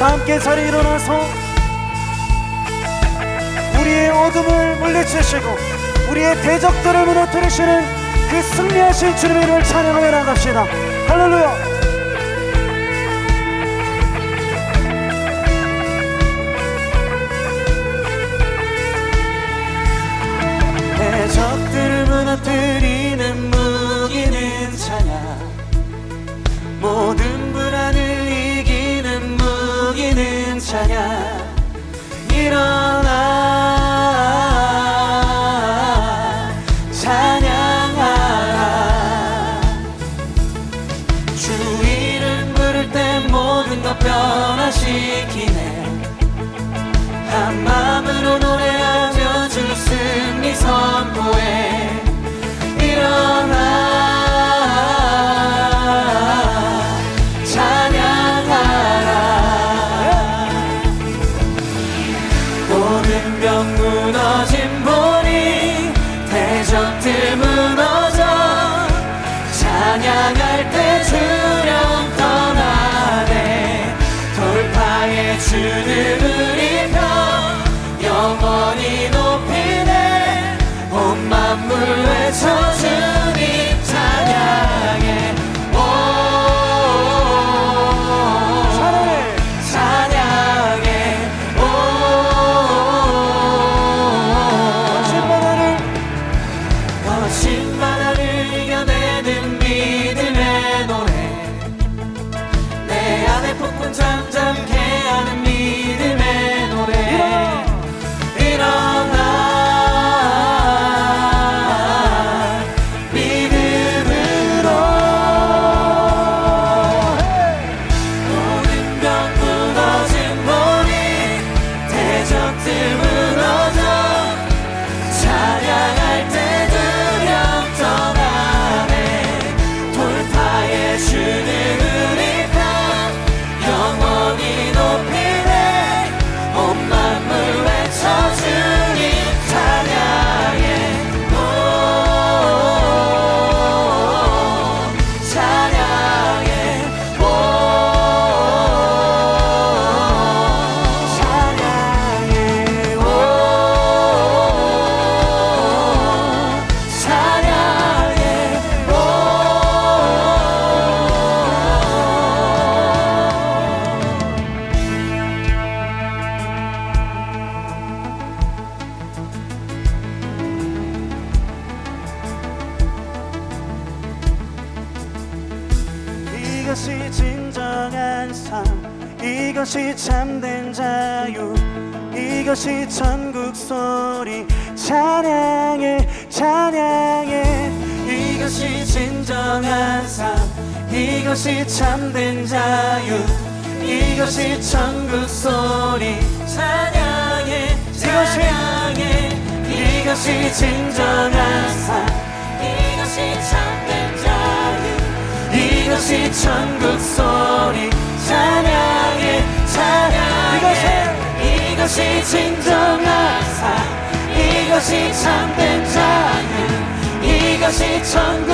다 함께 자리에 일어나서 우리의 어둠을 물리치시고 우리의 대적들을 무너뜨리시는 그 승리하신 주님의 이름을 찬양하며 나갑시다. 할렐루야 찬양 일어나. 찬양하라. 주 이름 부를 때 모든 것 변화시키네 tune in. 이것이 진정한 삶. 이것이 참된 자유. 이것이 천국 소리. 찬양해 찬양해. 이것이 진정한 삶. 이것이 참된 자유. 이것이 천국 소리. 찬양해 찬양해. 이것이 진정한 삶. 이것이 참된 이것이 천국 소리 찬양해 찬양해. 이것이 진정한 삶. 이것이 참된 자유 이것이 천국